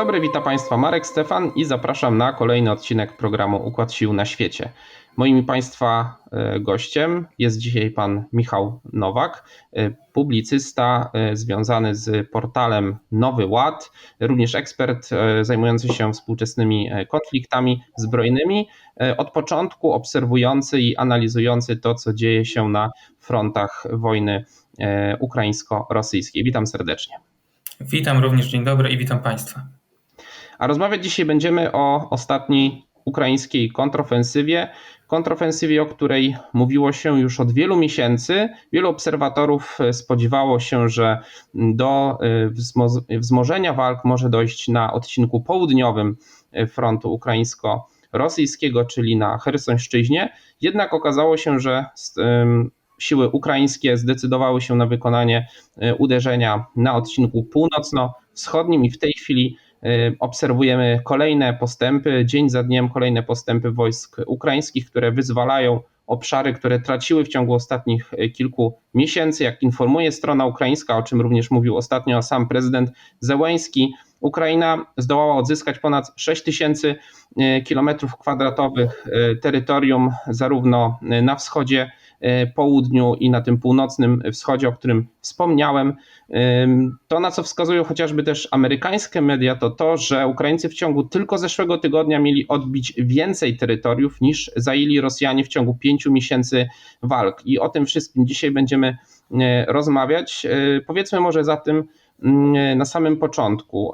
dobry, witam Państwa Marek Stefan i zapraszam na kolejny odcinek programu Układ Sił na Świecie. Moim Państwa e, gościem jest dzisiaj pan Michał Nowak, e, publicysta e, związany z portalem Nowy Ład, również ekspert zajmujący się współczesnymi konfliktami zbrojnymi, od początku obserwujący i analizujący to, co dzieje się na frontach wojny ukraińsko-rosyjskiej. Witam serdecznie. Witam również, dzień dobry i witam Państwa. A rozmawiać dzisiaj będziemy o ostatniej ukraińskiej kontrofensywie. Kontrofensywie, o której mówiło się już od wielu miesięcy. Wielu obserwatorów spodziewało się, że do y, wzmożenia walk może dojść na odcinku południowym frontu ukraińsko-rosyjskiego, czyli na Chersońszczyźnie. Jednak okazało się, że siły ukraińskie zdecydowały się na wykonanie uderzenia na odcinku północno-wschodnim i w tej chwili obserwujemy kolejne postępy, dzień za dniem kolejne postępy wojsk ukraińskich, które wyzwalają obszary, które traciły w ciągu ostatnich y, kilku miesięcy. Jak informuje strona ukraińska, o czym również mówił ostatnio sam prezydent Zełęński, Ukraina zdołała odzyskać ponad 6 tysięcy kilometrów kwadratowych terytorium, zarówno na wschodzie południu i na tym północnym wschodzie, o którym wspomniałem. To, na co wskazują chociażby też amerykańskie media, to to, że Ukraińcy w ciągu tylko zeszłego tygodnia mieli odbić więcej terytoriów niż zajęli Rosjanie w ciągu pięciu miesięcy walk. I o tym wszystkim dzisiaj będziemy e, rozmawiać. E, powiedzmy może za tym, na samym początku,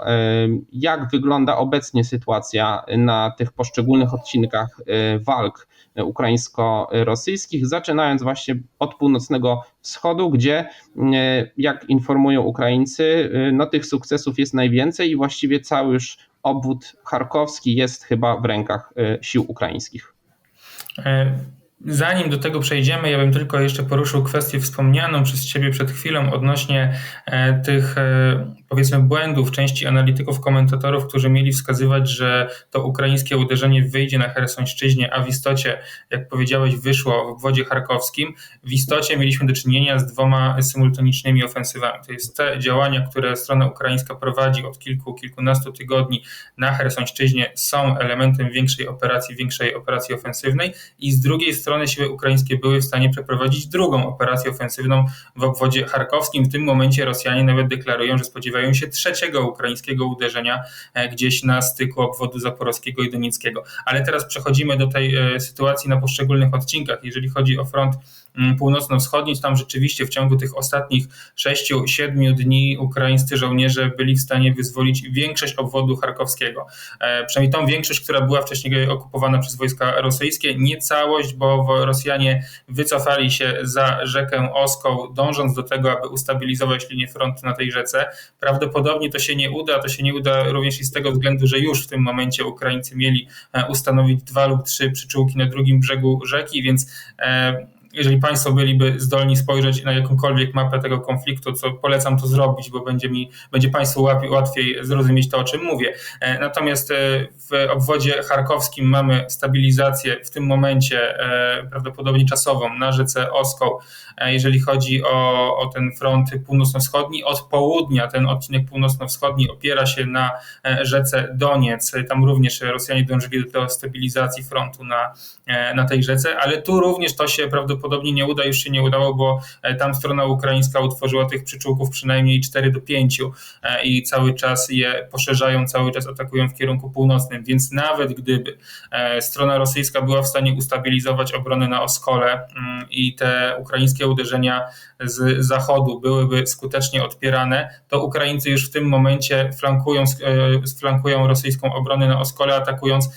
jak wygląda obecnie sytuacja na tych poszczególnych odcinkach walk ukraińsko-rosyjskich, zaczynając właśnie od północnego wschodu, gdzie, e, jak informują Ukraińcy, e, no tych sukcesów jest najwięcej i właściwie cały już obwód charkowski jest chyba w rękach e, sił ukraińskich. Zanim do tego przejdziemy, ja bym tylko jeszcze poruszył kwestię wspomnianą przez Ciebie przed chwilą odnośnie e, tych, e, powiedzmy, błędów części analityków, komentatorów, którzy mieli wskazywać, że to ukraińskie uderzenie wyjdzie na Chersonszczyźnie, a w istocie, jak powiedziałeś, wyszło w obwodzie charkowskim. W istocie mieliśmy do czynienia z dwoma symultanicznymi ofensywami. To jest te działania, które strona ukraińska prowadzi od kilku, kilkunastu tygodni na Chersonszczyźnie są elementem większej operacji, większej operacji ofensywnej i z drugiej strony strony siły ukraińskie były w stanie przeprowadzić drugą operację ofensywną w obwodzie charkowskim. W tym momencie Rosjanie nawet deklarują, że spodziewają się trzeciego ukraińskiego uderzenia e, gdzieś na styku obwodu zaporowskiego i donieckiego. Ale teraz przechodzimy do tej e, sytuacji na poszczególnych odcinkach. Jeżeli chodzi o front północno-wschodniej, tam rzeczywiście w ciągu tych ostatnich 6-7 dni ukraińscy żołnierze byli w stanie wyzwolić większość obwodu charkowskiego. E, przynajmniej tą większość, która była wcześniej okupowana przez wojska rosyjskie. Nie całość, bo Rosjanie wycofali się za rzekę Oską, dążąc do tego, aby ustabilizować linię frontu na tej rzece. Prawdopodobnie to się nie uda. To się nie uda również i z tego względu, że już w tym momencie Ukraińcy mieli e, ustanowić dwa lub trzy przyczółki na drugim brzegu rzeki, więc e, jeżeli Państwo byliby zdolni spojrzeć na jakąkolwiek mapę tego konfliktu, co polecam to zrobić, bo będzie mi, będzie Państwu łatwiej zrozumieć to, o czym mówię. E, natomiast e, w obwodzie charkowskim mamy stabilizację w tym momencie e, prawdopodobnie czasową na rzece Oską, jeżeli chodzi o, o ten front północno-wschodni. Od południa ten odcinek północno-wschodni opiera się na rzece Doniec. Tam również Rosjanie dążyli do stabilizacji frontu na, na tej rzece, ale tu również to się prawdopodobnie prawdopodobnie nie uda, już się nie udało, bo e, tam strona ukraińska utworzyła tych przyczółków przynajmniej 4 do 5 e, i cały czas je poszerzają, cały czas atakują w kierunku północnym, więc nawet gdyby e, strona rosyjska była w stanie ustabilizować obronę na Oskole mm, i te ukraińskie uderzenia z zachodu byłyby skutecznie odpierane, to Ukraińcy już w tym momencie flankują, flankują rosyjską obronę na Oskole, atakując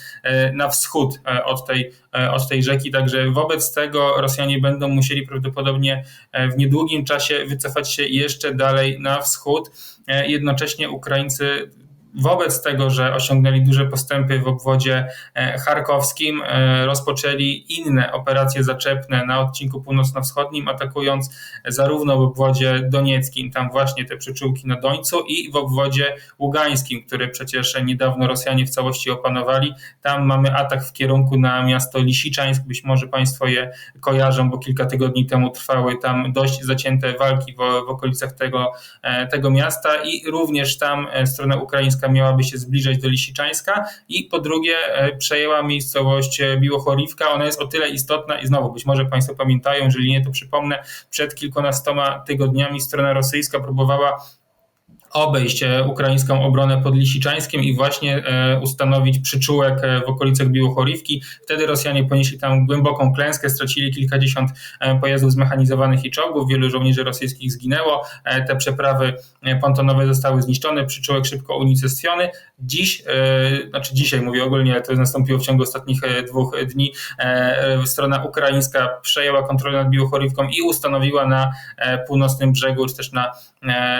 na wschód od tej, od tej rzeki, także wobec tego Rosjanie będą musieli prawdopodobnie e, w niedługim czasie wycofać się jeszcze dalej na wschód. E, jednocześnie Ukraińcy wobec tego, że osiągnęli duże postępy w obwodzie e, charkowskim, e, rozpoczęli inne operacje zaczepne na odcinku północno-wschodnim, atakując zarówno w obwodzie donieckim, tam właśnie te przyczółki na Dońcu i w obwodzie ługańskim, który przecież niedawno Rosjanie w całości opanowali. Tam mamy atak w kierunku na miasto Lisiczańsk, być może Państwo je kojarzą, bo kilka tygodni temu trwały tam dość zacięte walki w, w okolicach tego, e, tego miasta i również tam strona ukraińska ukraińska miałaby się zbliżać do Lisiczańska i po drugie przejęła miejscowość Biłochorivka. Ona jest o tyle istotna i znowu być może Państwo pamiętają, jeżeli nie to przypomnę, przed kilkunastoma tygodniami strona rosyjska próbowała obejść e, ukraińską obronę pod Lisiczańskiem i właśnie e, ustanowić przyczółek e, w okolicach Biłochorivki. Wtedy Rosjanie ponieśli tam głęboką klęskę, stracili kilkadziesiąt pojazdów zmechanizowanych i czołgów, wielu żołnierzy rosyjskich zginęło, te przeprawy pontonowe zostały zniszczone, przyczółek szybko unicestwiony. Dziś, znaczy dzisiaj mówię ogólnie, ale to nastąpiło w ciągu ostatnich dwóch dni, strona ukraińska przejęła kontrolę nad Biłochorivką i ustanowiła na północnym brzegu, czy też na,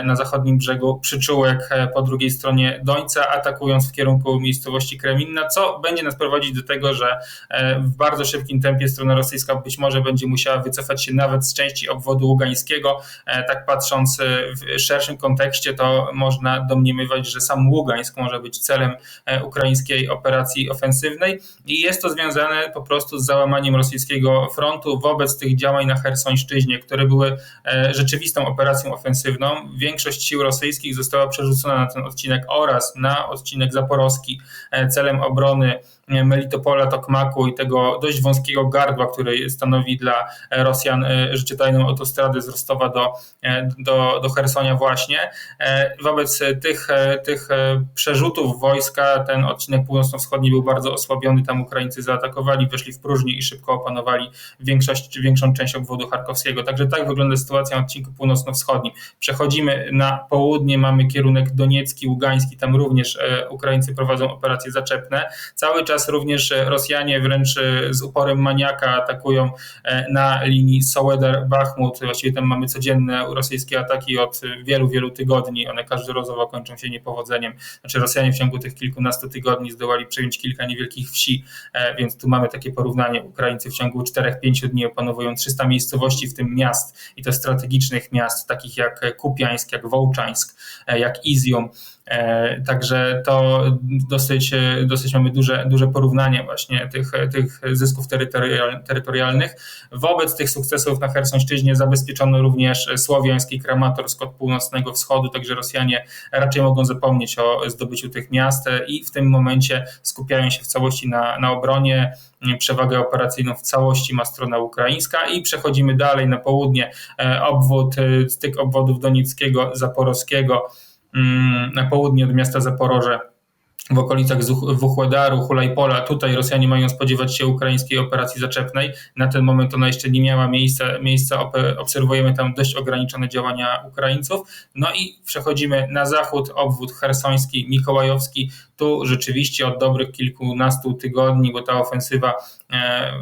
na zachodnim brzegu przyczółek e, po drugiej stronie Dońca, atakując w kierunku miejscowości Kreminna, co będzie nas prowadzić do tego, że e, w bardzo szybkim tempie strona rosyjska być może będzie musiała wycofać się nawet z części obwodu ługańskiego. E, tak patrząc w szerszym kontekście, to można domniemywać, że sam Ługańsk może być celem ukraińskiej operacji ofensywnej i jest to związane po prostu z załamaniem rosyjskiego frontu wobec tych działań na Hersońszczyźnie, które były rzeczywistą operacją ofensywną. Większość sił rosyjskich została przerzucona na ten odcinek oraz na odcinek zaporowski e, celem obrony Melitopola, Tokmaku i tego dość wąskiego gardła, który stanowi dla Rosjan e, życiodajną autostradę z Rostowa do, e, do, do Hersonia właśnie. E, wobec tych, tych przerzutów wojska ten odcinek północno-wschodni był bardzo osłabiony, tam Ukraińcy zaatakowali, weszli w próżnię i szybko opanowali większość czy większą część obwodu charkowskiego. Także tak wygląda sytuacja na odcinku północno-wschodnim. Przechodzimy na południe, mamy kierunek doniecki, ługański, tam również Ukraińcy prowadzą operacje zaczepne. Cały czas Teraz również Rosjanie wręcz e, z uporem maniaka atakują e, na linii Soledar-Bachmut. Właściwie tam mamy codzienne rosyjskie ataki od wielu, wielu tygodni. One każdorazowo kończą się niepowodzeniem. Znaczy Rosjanie w ciągu tych kilkunastu tygodni zdołali przejąć kilka niewielkich wsi, e, więc tu mamy takie porównanie. Ukraińcy w ciągu 4-5 dni opanowują 300 miejscowości, w tym miast i to strategicznych miast, takich jak Kupiańsk, jak Wołczańsk, jak Izium. E, także to dosyć, dosyć mamy duże, duże porównanie właśnie tych, tych zysków terytorialnych. Wobec tych sukcesów na Chersonszczyźnie zabezpieczono również słowiański Kramatorsk od północnego wschodu, także Rosjanie raczej mogą zapomnieć o zdobyciu tych miast i w tym momencie skupiają się w całości na, na obronie. Przewagę operacyjną w całości ma strona ukraińska i przechodzimy dalej na południe. E, obwód, styk obwodów Donieckiego, Zaporowskiego na południe od miasta Zaporoże w okolicach Wuchłedaru, Hulajpola. Tutaj Rosjanie mają spodziewać się ukraińskiej operacji zaczepnej. Na ten moment ona jeszcze nie miała miejsca. miejsca obserwujemy tam dość ograniczone działania Ukraińców. No i przechodzimy na zachód, obwód hersoński, mikołajowski. Tu rzeczywiście od dobrych kilkunastu tygodni, bo ta ofensywa e,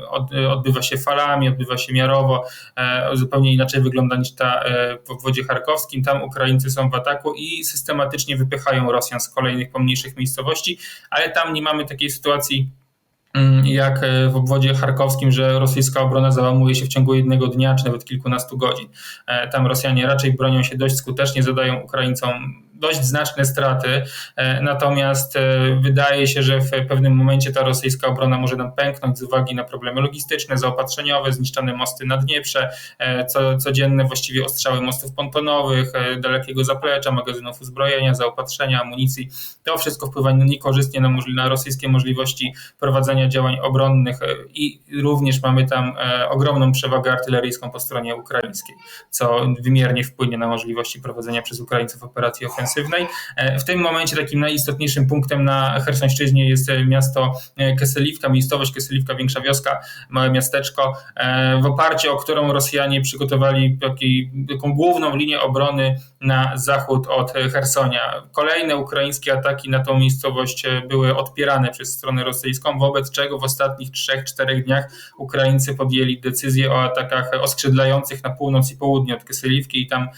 odbywa się falami, odbywa się miarowo, e, zupełnie inaczej wygląda niż ta e, w obwodzie charkowskim. Tam Ukraińcy są w ataku i systematycznie wypychają Rosjan z kolejnych pomniejszych miejscowości, ale tam nie mamy takiej sytuacji mm, jak w obwodzie charkowskim, że rosyjska obrona załamuje się w ciągu jednego dnia czy nawet kilkunastu godzin. Tam Rosjanie raczej bronią się dość skutecznie, zadają Ukraińcom dość znaczne straty, e, natomiast e, wydaje się, że w pewnym momencie ta rosyjska obrona może nam pęknąć z uwagi na problemy logistyczne, zaopatrzeniowe, zniszczone mosty na Dnieprze, e, co, codzienne właściwie ostrzały mostów pontonowych, dalekiego zaplecza, magazynów uzbrojenia, zaopatrzenia, amunicji. To wszystko wpływa niekorzystnie na, na rosyjskie możliwości prowadzenia działań obronnych i również mamy tam ogromną przewagę artyleryjską po stronie ukraińskiej, co wymiernie wpłynie na możliwości prowadzenia przez Ukraińców operacji ofensywnych ofensywnej. E, w tym momencie takim najistotniejszym punktem na Chersonszczyźnie jest miasto e, Keseliwka, miejscowość Keseliwka, większa wioska, małe miasteczko, e, w oparciu o którą Rosjanie przygotowali taką główną linię obrony na zachód od Hersonia. Kolejne ukraińskie ataki na tą miejscowość były odpierane przez stronę rosyjską, wobec czego w ostatnich 3-4 dniach Ukraińcy podjęli decyzję o atakach oskrzydlających na północ i południe od Keseliwki i tam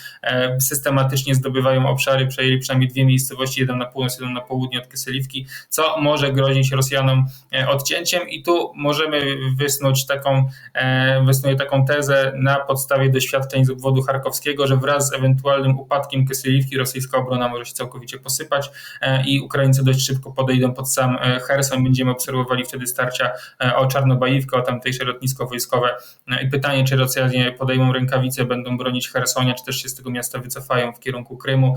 systematycznie zdobywają obszary przejęli przynajmniej dwie miejscowości, jeden na północ, jeden na południe od Keseliwki, co może grozić Rosjanom e, odcięciem. I tu możemy wysnuć taką, e, wysnuję taką tezę na podstawie doświadczeń z obwodu charkowskiego, że wraz z ewentualnym upadkiem Keseliwki rosyjska obrona może się całkowicie posypać e, i Ukraińcy dość szybko podejdą pod sam Herson. Będziemy obserwowali wtedy starcia o Czarnobajówkę, o tamtejsze lotnisko wojskowe. I pytanie, czy Rosjanie podejmą rękawice, będą bronić Hersonia, czy też się z tego miasta wycofają w kierunku Krymu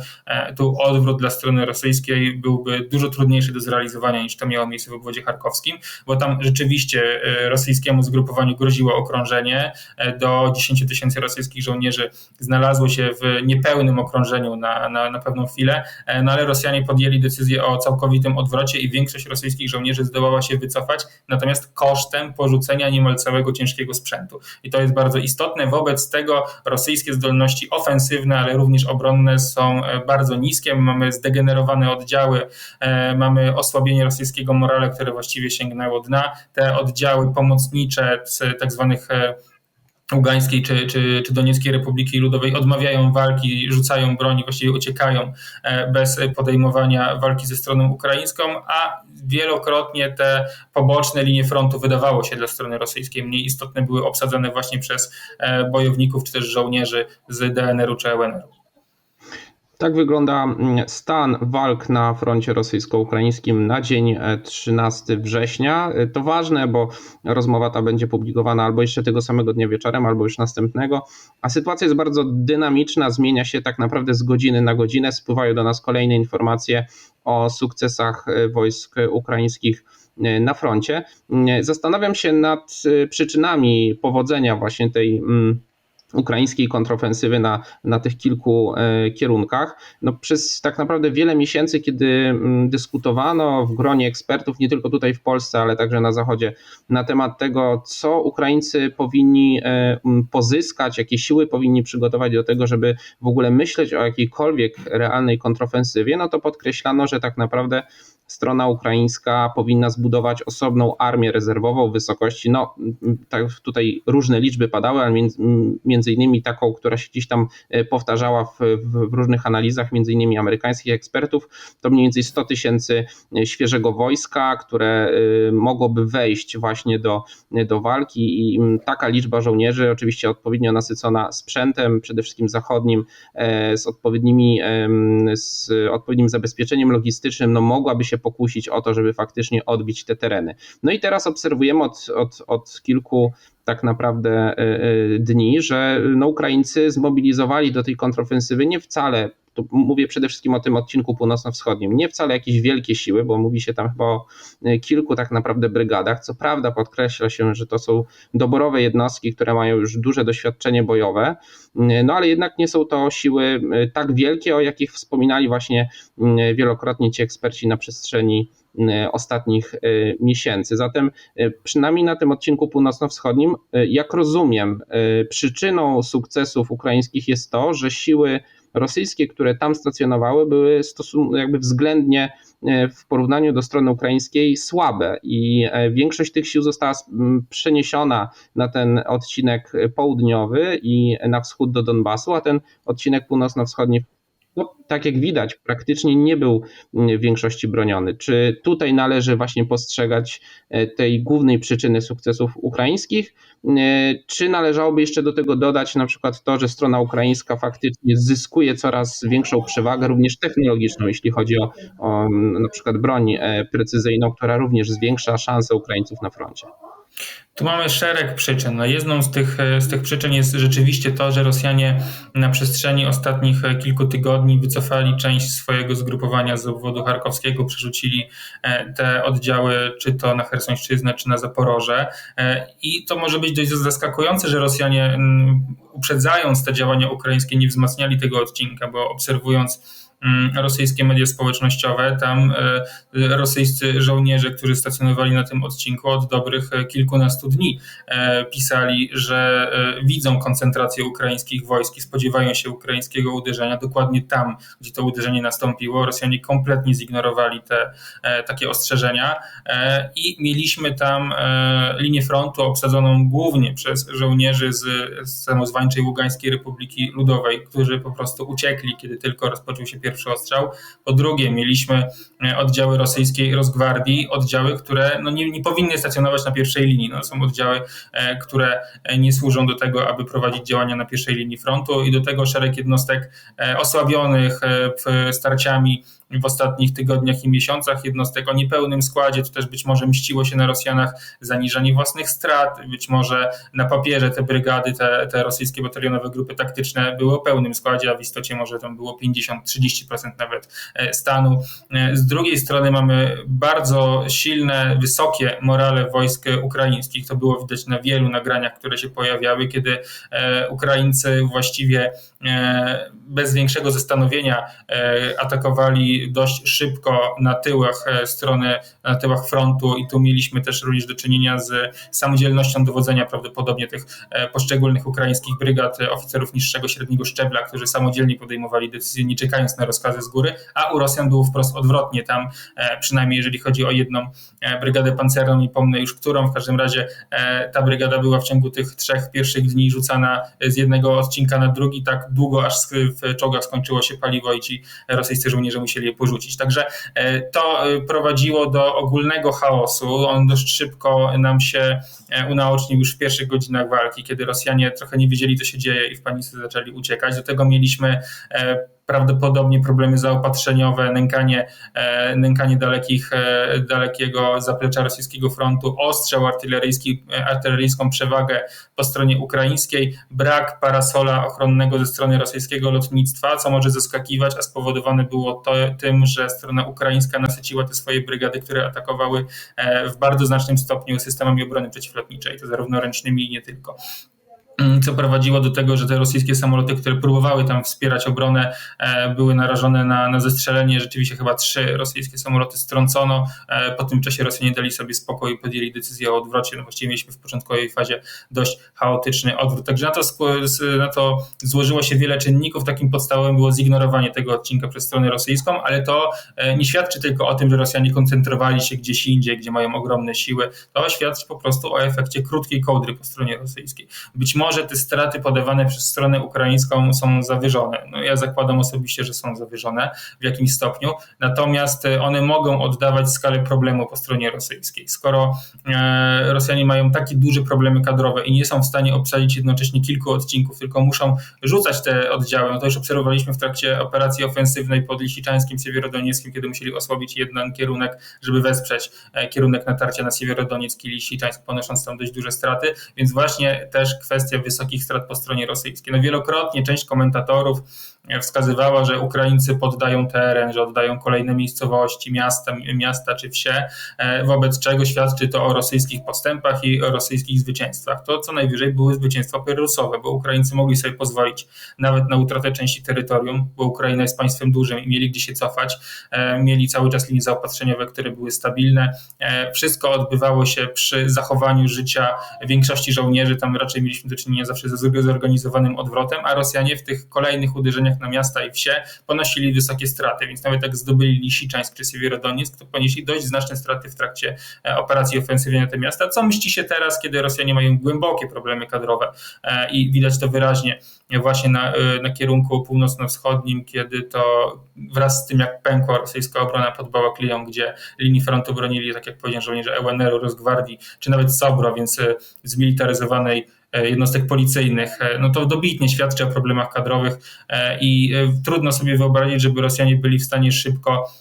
tu odwrót dla strony rosyjskiej byłby dużo trudniejszy do zrealizowania niż to miało miejsce w obwodzie charkowskim, bo tam rzeczywiście rosyjskiemu zgrupowaniu groziło okrążenie. Do 10 tysięcy rosyjskich żołnierzy znalazło się w niepełnym okrążeniu na, na, na pewną chwilę, no ale Rosjanie podjęli decyzję o całkowitym odwrocie i większość rosyjskich żołnierzy zdołała się wycofać, natomiast kosztem porzucenia niemal całego ciężkiego sprzętu. I to jest bardzo istotne. Wobec tego rosyjskie zdolności ofensywne, ale również obronne są e, bardzo niskie. Mamy zdegenerowane oddziały, e, mamy osłabienie rosyjskiego morale, które właściwie sięgnęło dna. Te oddziały pomocnicze z tak zwanych e, Ługańskiej czy, czy, czy Donieckiej Republiki Ludowej odmawiają walki, rzucają broń, właściwie uciekają e, bez podejmowania walki ze stroną ukraińską, a wielokrotnie te poboczne linie frontu wydawało się dla strony rosyjskiej mniej istotne, były obsadzone właśnie przez bojowników czy też żołnierzy z DNR-u czy LNR-u. Tak wygląda mm, stan walk na froncie rosyjsko-ukraińskim na dzień 13 e, września. E, to ważne, bo rozmowa ta będzie publikowana albo jeszcze tego samego dnia wieczorem, albo już następnego. A sytuacja jest bardzo dynamiczna, zmienia się tak naprawdę z godziny na godzinę. Spływają do nas kolejne informacje o sukcesach e, wojsk ukraińskich na froncie. Zastanawiam się nad przyczynami powodzenia właśnie tej mm, ukraińskiej kontrofensywy na, na tych kilku e, kierunkach. No, przez tak naprawdę wiele miesięcy, kiedy mm, dyskutowano w gronie ekspertów, nie tylko tutaj w Polsce, ale także na Zachodzie, na temat tego, co Ukraińcy powinni e, pozyskać, jakie siły powinni przygotować do tego, żeby w ogóle myśleć o jakiejkolwiek realnej kontrofensywie, no to podkreślano, że tak naprawdę strona ukraińska powinna zbudować osobną armię rezerwową w wysokości, no tak tutaj różne liczby padały, ale między, między innymi taką, która się gdzieś tam e, powtarzała w, w, w różnych analizach, między innymi amerykańskich ekspertów, to mniej więcej 100 tysięcy e, świeżego wojska, które e, mogłoby wejść właśnie do, do walki i taka liczba żołnierzy, oczywiście odpowiednio nasycona sprzętem, przede wszystkim zachodnim, z odpowiednimi, z odpowiednim zabezpieczeniem logistycznym, no mogłaby się pokusić o to, żeby faktycznie odbić te tereny. No i teraz obserwujemy od, od, od kilku tak naprawdę e, e, dni, że no Ukraińcy zmobilizowali do tej kontrofensywy nie wcale tu mówię przede wszystkim o tym odcinku północno-wschodnim, nie wcale jakieś wielkie siły, bo mówi się tam chyba o e, kilku tak naprawdę brygadach. Co prawda podkreśla się, że to są doborowe jednostki, które mają już duże doświadczenie bojowe, no ale jednak nie są to siły tak wielkie, o jakich wspominali właśnie wielokrotnie ci eksperci na przestrzeni ostatnich miesięcy. Zatem przynajmniej na tym odcinku północno-wschodnim, jak rozumiem, przyczyną sukcesów ukraińskich jest to, że siły rosyjskie, które tam stacjonowały, były jakby względnie w porównaniu do strony ukraińskiej słabe i e, większość tych sił została przeniesiona na ten odcinek południowy i na wschód do Donbasu, a ten odcinek północno-wschodni no, tak jak widać, praktycznie nie był w większości broniony. Czy tutaj należy właśnie postrzegać e, tej głównej przyczyny sukcesów ukraińskich, e, czy należałoby jeszcze do tego dodać na przykład to, że strona ukraińska faktycznie zyskuje coraz większą przewagę, również technologiczną, jeśli chodzi o, o na przykład broń e, precyzyjną, która również zwiększa szanse Ukraińców na froncie? Tu mamy szereg przyczyn. No jedną z tych, z tych przyczyn jest rzeczywiście to, że Rosjanie na przestrzeni ostatnich kilku tygodni wycofali część swojego zgrupowania z obwodu charkowskiego, przerzucili e, te oddziały czy to na Chersońszczyznę, czy na Zaporoże. E, I to może być dość zaskakujące, że Rosjanie mm, uprzedzając te działania ukraińskie nie wzmacniali tego odcinka, bo obserwując rosyjskie media społecznościowe. Tam e, rosyjscy żołnierze, którzy stacjonowali na tym odcinku od dobrych e, kilkunastu dni, e, pisali, że widzą koncentrację ukraińskich wojsk i spodziewają się ukraińskiego uderzenia dokładnie tam, gdzie to uderzenie nastąpiło. Rosjanie kompletnie zignorowali te takie ostrzeżenia i mieliśmy tam linię frontu obsadzoną głównie przez żołnierzy z samozwańczej Ługańskiej Republiki Ludowej, którzy po prostu uciekli, kiedy tylko rozpoczął się pierwszy pierwszy ostrzał. Po drugie, mieliśmy e, oddziały rosyjskiej Rosgwardii, oddziały, które no nie, nie powinny stacjonować na pierwszej linii. No, są oddziały, e, które e, nie służą do tego, aby prowadzić działania na pierwszej linii frontu i do tego szereg jednostek osłabionych starciami w ostatnich tygodniach i miesiącach jednostek o niepełnym składzie, to też być może mściło się na Rosjanach zaniżanie własnych strat, być może na papierze te brygady, te, te rosyjskie batalionowe grupy taktyczne były o pełnym składzie, a w istocie może tam było 50-30% nawet stanu. Z drugiej strony mamy bardzo silne, wysokie morale wojsk ukraińskich. To było widać na wielu nagraniach, które się pojawiały, kiedy Ukraińcy właściwie bez większego zastanowienia atakowali dość szybko na tyłach strony, na tyłach frontu i tu mieliśmy też również do czynienia z samodzielnością dowodzenia prawdopodobnie tych poszczególnych ukraińskich brygad, oficerów niższego, średniego szczebla, którzy samodzielnie podejmowali decyzje, nie czekając na rozkazy z góry, a u Rosjan było wprost odwrotnie. Tam przynajmniej jeżeli chodzi o jedną brygadę pancerną, nie pomnę już którą, w każdym razie ta brygada była w ciągu tych trzech pierwszych dni rzucana z jednego odcinka na drugi tak długo, aż w czołgach skończyło się paliwo i ci rosyjscy żołnierze musieli je porzucić. Także to prowadziło do ogólnego chaosu. On dość szybko nam się unaocznił już w pierwszych godzinach walki, kiedy Rosjanie trochę nie wiedzieli, co się dzieje i w panice zaczęli uciekać. Do tego mieliśmy prawdopodobnie problemy zaopatrzeniowe, nękanie, nękanie dalekich, dalekiego zaplecza rosyjskiego frontu, ostrzał artyleryjski, artyleryjską przewagę po stronie ukraińskiej, brak parasola ochronnego ze strony rosyjskiego lotnictwa, co może zaskakiwać, a spowodowane było to tym, że strona ukraińska nasyciła te swoje brygady, które atakowały w bardzo znacznym stopniu systemami obrony przeciwlotniczej, to zarówno ręcznymi i nie tylko co prowadziło do tego, że te rosyjskie samoloty, które próbowały tam wspierać obronę, były narażone na, na zestrzelenie. Rzeczywiście chyba trzy rosyjskie samoloty strącono. Po tym czasie Rosjanie dali sobie spokój i podjęli decyzję o odwrocie. No właściwie mieliśmy w początkowej fazie dość chaotyczny odwrót. Także na to, na to złożyło się wiele czynników. Takim podstawowym było zignorowanie tego odcinka przez stronę rosyjską, ale to nie świadczy tylko o tym, że Rosjanie koncentrowali się gdzieś indziej, gdzie mają ogromne siły. To świadczy po prostu o efekcie krótkiej kołdry po stronie rosyjskiej. Być może może te straty podawane przez stronę ukraińską są zawyżone. No ja zakładam osobiście, że są zawyżone w jakimś stopniu, natomiast one mogą oddawać skalę problemu po stronie rosyjskiej. Skoro Rosjanie mają takie duże problemy kadrowe i nie są w stanie obsadzić jednocześnie kilku odcinków, tylko muszą rzucać te oddziały, no to już obserwowaliśmy w trakcie operacji ofensywnej pod Lisiczańskim, Siewierodonieckim, kiedy musieli osłabić jeden kierunek, żeby wesprzeć kierunek natarcia na Siewierodonieck i Lisiczańsk, ponosząc tam dość duże straty, więc właśnie też kwestia wysokich strat po stronie rosyjskiej. No wielokrotnie część komentatorów wskazywała, że Ukraińcy poddają teren, że oddają kolejne miejscowości, miasta, miasta czy wsie, wobec czego świadczy to o rosyjskich postępach i o rosyjskich zwycięstwach. To co najwyżej były zwycięstwa peryrusowe, bo Ukraińcy mogli sobie pozwolić nawet na utratę części terytorium, bo Ukraina jest państwem dużym i mieli gdzie się cofać, mieli cały czas linie zaopatrzeniowe, które były stabilne. Wszystko odbywało się przy zachowaniu życia większości żołnierzy, tam raczej mieliśmy do czynienia zawsze ze zorganizowanym odwrotem, a Rosjanie w tych kolejnych uderzeniach na miasta i wsie ponosili wysokie straty, więc nawet jak zdobyli Lisiczańsk czy Siewierodoniec, to ponieśli dość znaczne straty w trakcie operacji ofensywnej na te miasta, co mści się teraz, kiedy Rosjanie mają głębokie problemy kadrowe i widać to wyraźnie właśnie na, na kierunku północno-wschodnim, kiedy to wraz z tym jak pękła rosyjska obrona pod Bałakliją, gdzie linii frontu bronili, tak jak powiedziałem, żołnierze EUNR-u, Rosgwardii, czy nawet SOBRO, więc zmilitaryzowanej jednostek policyjnych, no to dobitnie świadczy o problemach kadrowych i trudno sobie wyobrazić, żeby Rosjanie byli w stanie szybko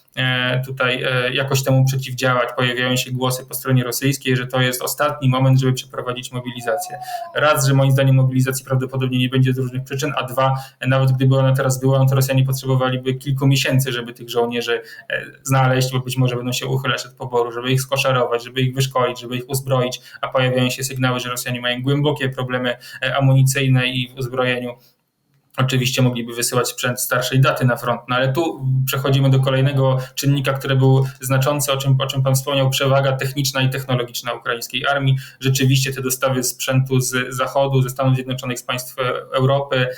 tutaj jakoś temu przeciwdziałać. Pojawiają się głosy po stronie rosyjskiej, że to jest ostatni moment, żeby przeprowadzić mobilizację. Raz, że moim zdaniem mobilizacji prawdopodobnie nie będzie z różnych przyczyn, a dwa, nawet gdyby ona teraz była, to Rosjanie potrzebowaliby kilku miesięcy, żeby tych żołnierzy znaleźć, bo być może będą się uchylać od poboru, żeby ich skoszarować, żeby ich wyszkolić, żeby ich uzbroić, a pojawiają się sygnały, że Rosjanie mają głębokie problemy amunicyjne i w uzbrojeniu. Oczywiście mogliby wysyłać sprzęt starszej daty na front, no ale tu przechodzimy do kolejnego czynnika, który był znaczący, o czym, o czym Pan wspomniał, przewaga techniczna i technologiczna ukraińskiej armii. Rzeczywiście te dostawy sprzętu z Zachodu, ze Stanów Zjednoczonych, z państw Europy,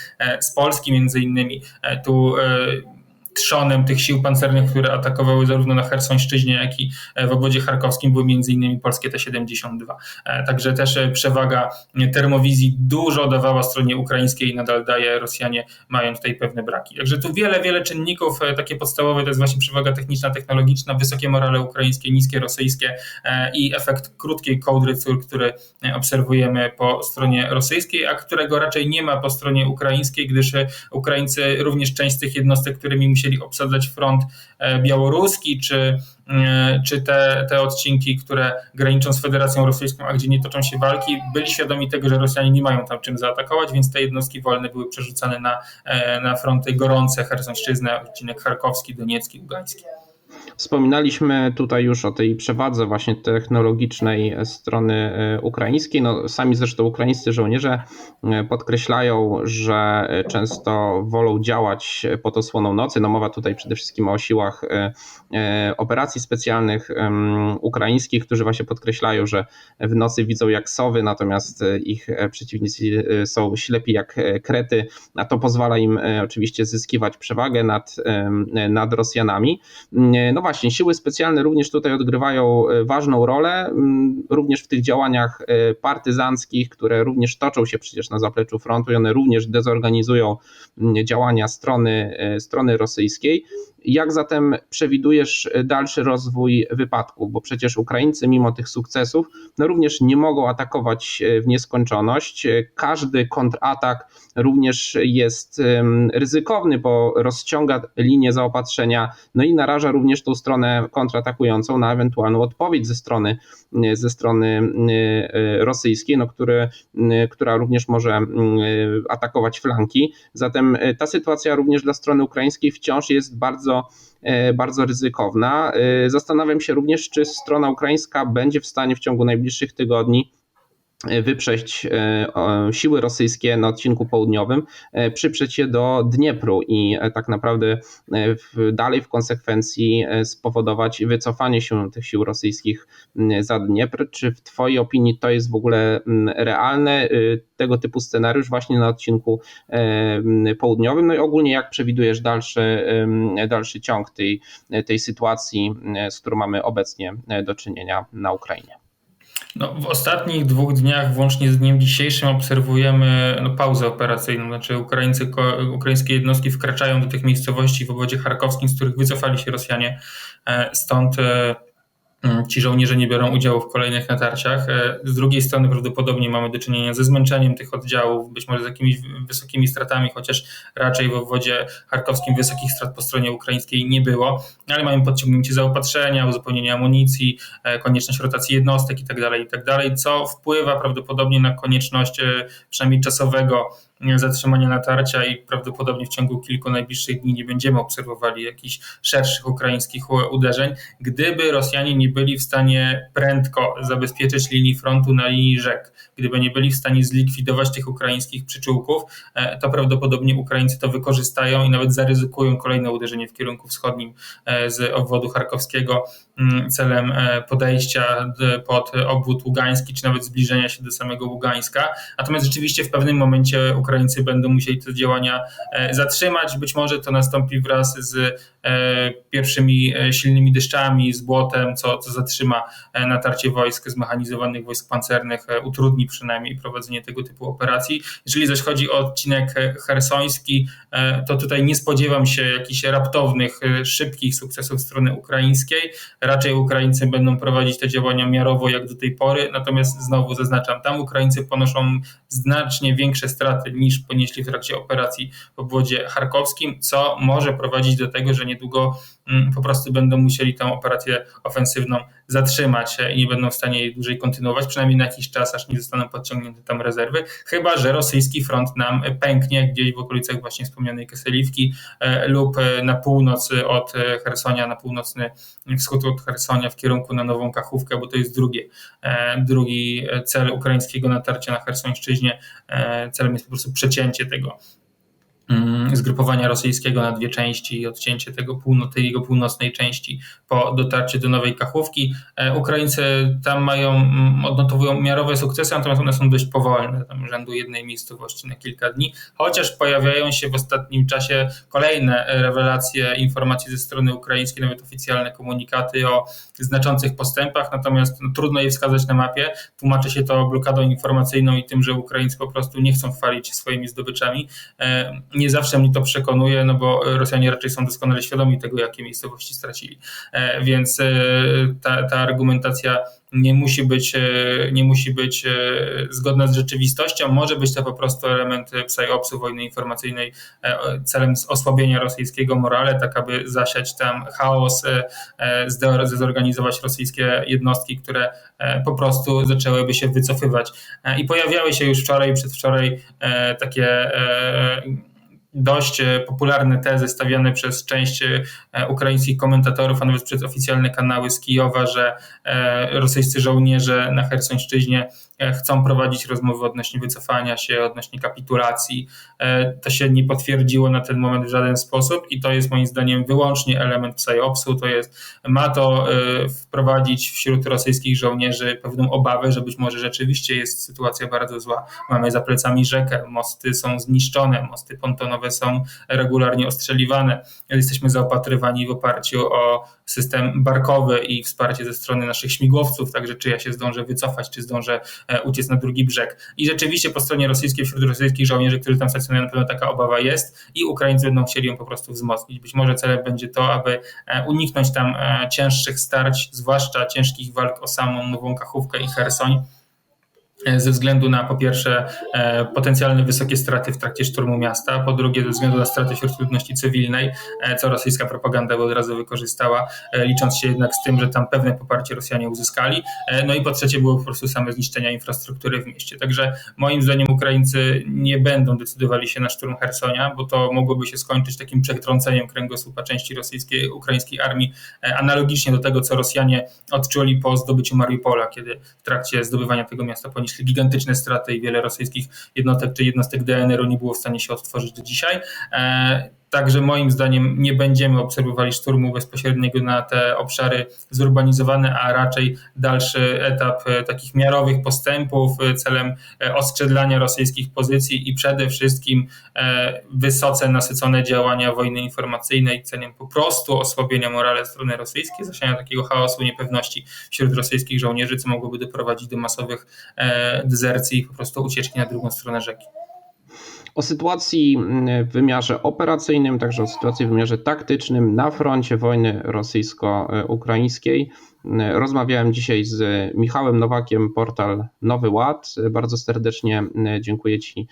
z Polski między innymi, tu trzonem tych sił pancernych, które atakowały zarówno na Chersońszczyźnie, jak i w obwodzie charkowskim były innymi polskie T-72. Także też przewaga termowizji dużo dawała stronie ukraińskiej i nadal daje. Rosjanie mają tutaj pewne braki. Także tu wiele, wiele czynników. Takie podstawowe to jest właśnie przewaga techniczna, technologiczna, wysokie morale ukraińskie, niskie rosyjskie i efekt krótkiej kołdry, który obserwujemy po stronie rosyjskiej, a którego raczej nie ma po stronie ukraińskiej, gdyż Ukraińcy również część z tych jednostek, którymi musieli musieli obsadzać front białoruski, czy, czy te, te odcinki, które graniczą z Federacją Rosyjską, a gdzie nie toczą się walki, byli świadomi tego, że Rosjanie nie mają tam czym zaatakować, więc te jednostki wolne były przerzucane na, na fronty gorące, Hersońszczyznę, odcinek charkowski, doniecki, ugański. Wspominaliśmy tutaj już o tej przewadze właśnie technologicznej strony e, ukraińskiej. No, sami zresztą ukraińscy żołnierze e, podkreślają, że często wolą działać pod osłoną nocy. No, mowa tutaj przede wszystkim o siłach e, operacji specjalnych ukraińskich, którzy właśnie podkreślają, że w nocy widzą jak sowy, natomiast ich przeciwnicy są ślepi jak krety, a to pozwala im oczywiście zyskiwać przewagę nad, nad Rosjanami. No właśnie, siły specjalne również tutaj odgrywają e, ważną rolę, mm, również w tych działaniach e, partyzanckich, które również toczą się przecież na zapleczu frontu i one również dezorganizują mm, działania strony, e, strony rosyjskiej. Jak zatem przewidujesz dalszy rozwój wypadków? Bo przecież Ukraińcy, mimo tych sukcesów, no również nie mogą atakować w nieskończoność. Każdy kontratak również jest ryzykowny, bo rozciąga linię zaopatrzenia, no i naraża również tą stronę kontratakującą na ewentualną odpowiedź ze strony, ze strony rosyjskiej, no który, która również może atakować flanki. Zatem ta sytuacja również dla strony ukraińskiej wciąż jest bardzo bardzo, e, bardzo ryzykowna. E, zastanawiam się również, czy strona ukraińska będzie w stanie w ciągu najbliższych tygodni wyprzeć siły rosyjskie na odcinku południowym, przyprzeć je do Dniepru i tak naprawdę dalej w konsekwencji spowodować wycofanie się tych sił rosyjskich za Dniepr. Czy w Twojej opinii to jest w ogóle realne? tego typu scenariusz właśnie na odcinku południowym. No i ogólnie jak przewidujesz dalszy, dalszy ciąg tej, tej sytuacji, z którą mamy obecnie do czynienia na Ukrainie? No, w ostatnich dwóch dniach, włącznie z dniem dzisiejszym, obserwujemy no, pauzę operacyjną. Znaczy, Ukraińcy, ukraińskie jednostki wkraczają do tych miejscowości w obwodzie charkowskim, z których wycofali się Rosjanie. E, stąd e, ci żołnierze nie biorą udziału w kolejnych natarciach. E, z drugiej strony prawdopodobnie mamy do czynienia ze zmęczeniem tych oddziałów, być może z jakimiś wysokimi stratami, chociaż raczej w obwodzie charkowskim wysokich strat po stronie ukraińskiej nie było, ale mamy podciągnięcie zaopatrzenia, uzupełnienie amunicji, e, konieczność rotacji jednostek itd., tak itd., tak co wpływa prawdopodobnie na konieczność e, przynajmniej czasowego zatrzymania natarcia i prawdopodobnie w ciągu kilku najbliższych dni nie będziemy obserwowali jakichś szerszych ukraińskich uderzeń, gdyby Rosjanie nie byli w stanie prędko zabezpieczyć linii frontu na linii rzek, gdyby nie byli w stanie zlikwidować tych ukraińskich przyczółków, e, to prawdopodobnie Ukraińcy to wykorzystają i nawet zaryzykują kolejne uderzenie w kierunku wschodnim e, z obwodu charkowskiego celem e, podejścia pod obwód ługański, czy nawet zbliżenia się do samego Ługańska. Natomiast rzeczywiście w pewnym momencie Ukraińcy będą musieli te działania zatrzymać. Być może to nastąpi wraz z pierwszymi silnymi deszczami, z błotem, co, co zatrzyma natarcie wojsk zmechanizowanych wojsk pancernych, utrudni przynajmniej prowadzenie tego typu operacji. Jeżeli zaś chodzi o odcinek hersoński, e, to tutaj nie spodziewam się jakichś raptownych, e, szybkich sukcesów strony ukraińskiej. Raczej Ukraińcy będą prowadzić te działania miarowo jak do tej pory, natomiast znowu zaznaczam, tam Ukraińcy ponoszą znacznie większe straty niż ponieśli w trakcie operacji w obwodzie charkowskim, co może prowadzić do tego, że niedługo po prostu będą musieli tę operację ofensywną zatrzymać i nie będą w stanie jej dłużej kontynuować, przynajmniej na jakiś czas, aż nie zostaną podciągnięte tam rezerwy, chyba że rosyjski front nam pęknie gdzieś w okolicach właśnie wspomnianej Keseliwki e, lub e, na północ od e, Hersonia, na północny wschód od Hersonia w kierunku na Nową Kachówkę, bo to jest drugie, drugi cel ukraińskiego natarcia na Hersońszczyźnie. Celem jest po prostu przecięcie tego Mm, zgrupowania rosyjskiego na dwie części i odcięcie tego tej jego północnej części po dotarciu do Nowej Kachówki. E, Ukraińcy tam mają, mm, odnotowują miarowe sukcesy, natomiast one są dość powolne, tam rzędu jednej miejscowości na kilka dni, chociaż pojawiają się w ostatnim czasie kolejne rewelacje informacji ze strony ukraińskiej, nawet oficjalne komunikaty o znaczących postępach, natomiast no, trudno je wskazać na mapie. Tłumaczy się to blokadą informacyjną i tym, że Ukraińcy po prostu nie chcą chwalić się swoimi zdobyczami. E, nie zawsze mnie to przekonuje, no bo Rosjanie raczej są doskonale świadomi tego, jakie miejscowości stracili. Więc ta, ta argumentacja nie musi być, nie musi być zgodna z rzeczywistością. Może być to po prostu element psyopsu wojny informacyjnej celem osłabienia rosyjskiego morale, tak aby zasiać tam chaos, zdezorganizować rosyjskie jednostki, które po prostu zaczęłyby się wycofywać. I pojawiały się już wczoraj, przedwczoraj takie dość popularne tezy stawiane przez część ukraińskich komentatorów, a nawet przez oficjalne kanały z Kijowa, że rosyjscy żołnierze na Hersońszczyźnie chcą prowadzić rozmowy odnośnie wycofania się, odnośnie kapitulacji. To się nie potwierdziło na ten moment w żaden sposób i to jest moim zdaniem wyłącznie element psyopsu. To jest, ma to wprowadzić wśród rosyjskich żołnierzy pewną obawę, że być może rzeczywiście jest sytuacja bardzo zła. Mamy za plecami rzekę, mosty są zniszczone, mosty pontonowe są regularnie ostrzeliwane. Jesteśmy zaopatrywani w oparciu o system barkowy i wsparcie ze strony naszych śmigłowców, także czy ja się zdążę wycofać, czy zdążę uciec na drugi brzeg. I rzeczywiście po stronie rosyjskiej, wśród rosyjskich żołnierzy, którzy tam stacjonują, na pewno taka obawa jest i Ukraińcy będą chcieli ją po prostu wzmocnić. Być może celem będzie to, aby uniknąć tam cięższych starć, zwłaszcza ciężkich walk o samą Nową Kachówkę i Hersoń ze względu na po pierwsze potencjalne wysokie straty w trakcie szturmu miasta, po drugie ze względu na straty wśród ludności cywilnej, co rosyjska propaganda od razu wykorzystała, licząc się jednak z tym, że tam pewne poparcie Rosjanie uzyskali, no i po trzecie było po prostu same zniszczenia infrastruktury w mieście. Także moim zdaniem Ukraińcy nie będą decydowali się na szturm Hersonia, bo to mogłoby się skończyć takim przetrąceniem kręgosłupa części rosyjskiej, ukraińskiej armii, analogicznie do tego, co Rosjanie odczuli po zdobyciu Mariupola, kiedy w trakcie zdobywania tego miasta ponieśli gigantyczne straty i wiele rosyjskich jednostek czy jednostek DNR-u nie było w stanie się odtworzyć do dzisiaj. Także moim zdaniem nie będziemy obserwowali szturmu bezpośredniego na te obszary zurbanizowane, a raczej dalszy etap takich miarowych postępów celem oskrzydlania rosyjskich pozycji i przede wszystkim wysoce nasycone działania wojny informacyjnej celem po prostu osłabienia morale strony rosyjskiej, zasiania takiego chaosu, niepewności wśród rosyjskich żołnierzy, co mogłoby doprowadzić do masowych dezercji i po prostu ucieczki na drugą stronę rzeki. O sytuacji w wymiarze operacyjnym, także o sytuacji w wymiarze taktycznym na froncie wojny rosyjsko-ukraińskiej rozmawiałem dzisiaj z Michałem Nowakiem, portal Nowy Ład. Bardzo serdecznie dziękuję Ci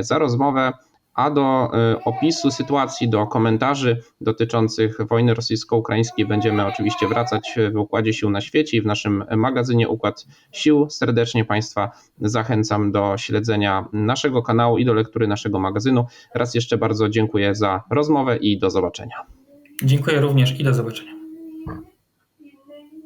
za rozmowę. A do opisu sytuacji, do komentarzy dotyczących wojny rosyjsko-ukraińskiej będziemy oczywiście wracać w Układzie Sił na Świecie i w naszym magazynie Układ Sił. Serdecznie Państwa zachęcam do śledzenia naszego kanału i do lektury naszego magazynu. Raz jeszcze bardzo dziękuję za rozmowę i do zobaczenia. Dziękuję również i do zobaczenia.